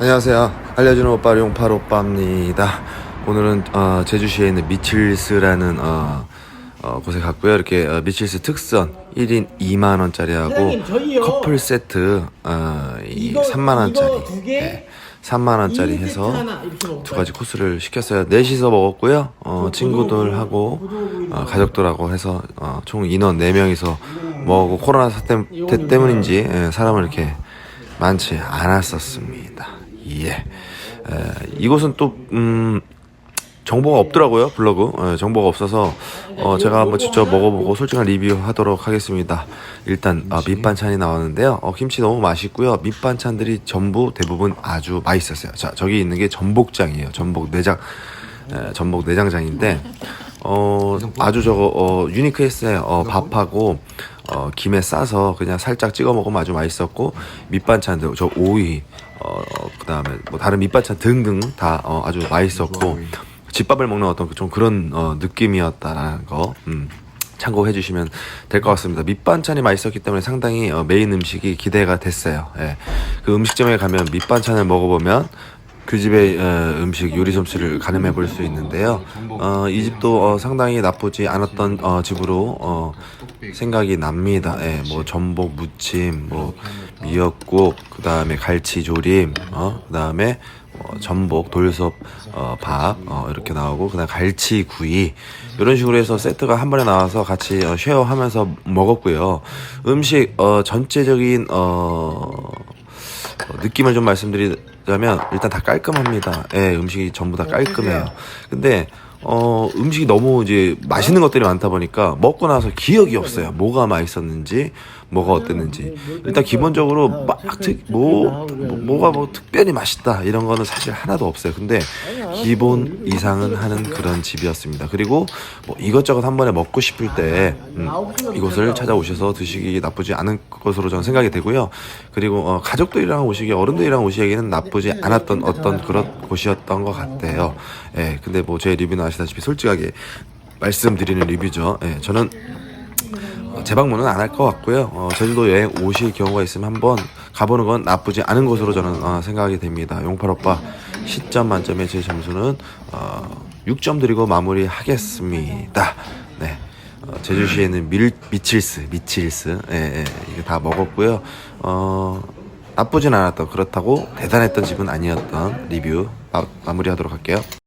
안녕하세요. 알려주는 오빠 용팔 오빠입니다. 오늘은 어, 제주시에 있는 미칠스라는 어, 어, 곳에 갔고요. 이렇게 어, 미칠스 특선 1인 2만 원짜리하고. 커플 세트 어, 이 이거- 3만 원짜리, 개? 3만 원짜리 해서? 두 가지 코스를 시켰어요. 넷이서 먹었고요. 어, 그 친구들하고 어, 가족들하고 해서 어, 총 인원 4명이서 먹고 코로나 사태 때- 때문인지 예, 사람을 이렇게 많지 않았었습니다. 예. 에, 이곳은 또 음, 정보가 없더라고요 블로그 예, 정보가 없어서 어, 제가 한번 직접 먹어보고 솔직한 리뷰하도록 하겠습니다. 일단 어, 밑반찬이 나왔는데요. 어, 김치 너무 맛있고요. 밑반찬들이 전부 대부분 아주 맛있었어요. 자 저기 있는 게 전복장이에요. 전복 내장 에, 전복 내장장인데 어, 아주 저거 어, 유니크했어요. 어, 밥하고 어, 김에 싸서 그냥 살짝 찍어 먹으면 아주 맛있었고 밑반찬들 저 오이 어, 그다음에 뭐 다른 밑반찬 등등 다 어, 아주 맛있었고 집밥을 먹는 어떤 그- 좀 그런 어, 느낌이었다라는 거 음, 참고해 주시면 될 것 같습니다. 밑반찬이 맛있었기 때문에 상당히 어, 메인 음식이 기대가 됐어요. 예. 그 음식점에 가면 밑반찬을 먹어보면 그 집의 어, 음식 요리 솜씨를 가늠해 볼 수 있는데요. 어, 이 집도 어, 상당히 나쁘지 않았던 어, 집으로 어, 생각이 납니다. 예, 뭐 전복 무침, 뭐 미역국, 그 다음에 갈치 조림, 어, 그 다음에 어, 전복 돌솥 어, 밥 어, 이렇게 나오고 그다음 갈치 구이 이런 식으로 해서 세트가 한 번에 나와서 같이 어, 쉐어하면서 먹었고요. 음식 어, 전체적인 어, 어, 느낌을 좀 말씀드리 자면 일단 다 깔끔합니다. 예, 음식이 전부 다 깔끔해요. 근데 어, 음식이 너무 이제 맛있는 것들이 많다 보니까 먹고 나서 기억이 없어요. 뭐가 맛있었는지, 뭐가 어땠는지. 일단 기본적으로 막 특, 뭐, 뭐, 뭐가 뭐 특별히 맛있다 이런 거는 사실 하나도 없어요. 근데 기본 이상은 하는 그런 집이었습니다. 그리고 뭐 이것저것 한 번에 먹고 싶을 때 음, 이곳을 찾아오셔서 드시기 나쁘지 않은 것으로 저는 생각이 되고요. 그리고 어, 가족들이랑 오시기 어른들이랑 오시기에는 나쁘지 않았던 어떤 그런 곳이었던 것 같아요. 예, 근데 뭐 제 리뷰는 아시다시피 솔직하게 말씀드리는 리뷰죠. 예, 저는 어, 재방문은 안 할 것 같고요. 어, 제주도 여행 오실 경우가 있으면 한번 가보는 건 나쁘지 않은 곳으로 저는 어, 생각이 됩니다. 용팔 오빠 10점 만점에 제 점수는 어, 6점 드리고 마무리하겠습니다. 네. 어, 제주시에 있는 밀, 미칠스, 미칠스, 예, 예, 이게 다 먹었고요. 어, 나쁘진 않았던, 그렇다고 대단했던 집은 아니었던 리뷰 마, 마무리하도록 할게요.